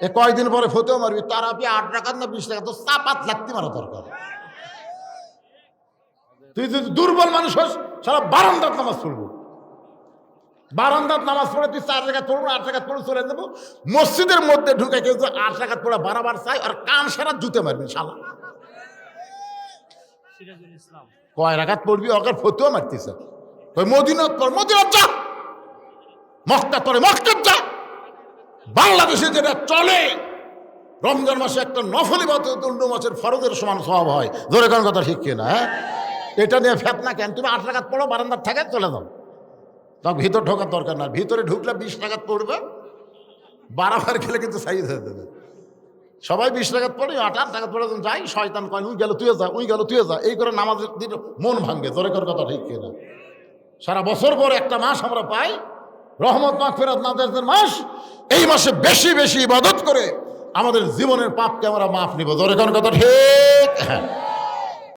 এ কয়দিন পরে ফতেও মারবি? তার আপনি আট টাকা না বিশ টাকা তো চাপাত লাগতে মারা দরকার তুই যদি দুর্বল মানুষ হস সারা বারান্দার নামাজ পড়ব। বারান্দার নামাজ পড়ে তুই চার টাকা পড়ব আট টাকা পড়ে চলে যাব। মসজিদের মধ্যে ঢুকে কেউ আট টাকা পড়ে বারাবার চাই আর কান সারা জুতে মারবি শালা। ইসলাম। কয় রাখাত পড়বি? ওকে ফতেও মারতেছে। ওই মদিনত পর মদিনত যা। মক্কা তোরে মক্কা যা। বাংলাদেশে যেটা চলে, রমজান মাসে একটা নফলি বাদ অন্য মাসের ফরজের সমান স্বভাব হয়। ধরে কোন কথা ঠিক কিনা হ্যাঁ? এটা নিয়ে ফেতনা কেন? তুমি আট টাকাত পড়ো, বারান্দার থাকে চলে যাও। তখন ভিতর ঢোকার দরকার না। ভিতরে ঢুকলে বিশ টাকাত পড়বে বারাবার খেলে কিন্তু সাইজ হয়ে দেবে সবাই বিশ টাকাত পড়ে, আট আট টাকা পড়ে যাই, শয়তান কয়, উই গেল তুই যা, উই গেল তুই যা। এই করে নামাজের দিন মন ভাঙ্গে কর কথা ঠিক কিনা। সারা বছর পর একটা মাস আমরা পাই রহমত মাখ ফেরত নাজারের মাস, এই মাসে বেশি বেশি ইবাদত করে আমাদের জীবনের পাপকে আমরা মাফ নিব। দরে কোন কথা ঠিক? হ্যাঁ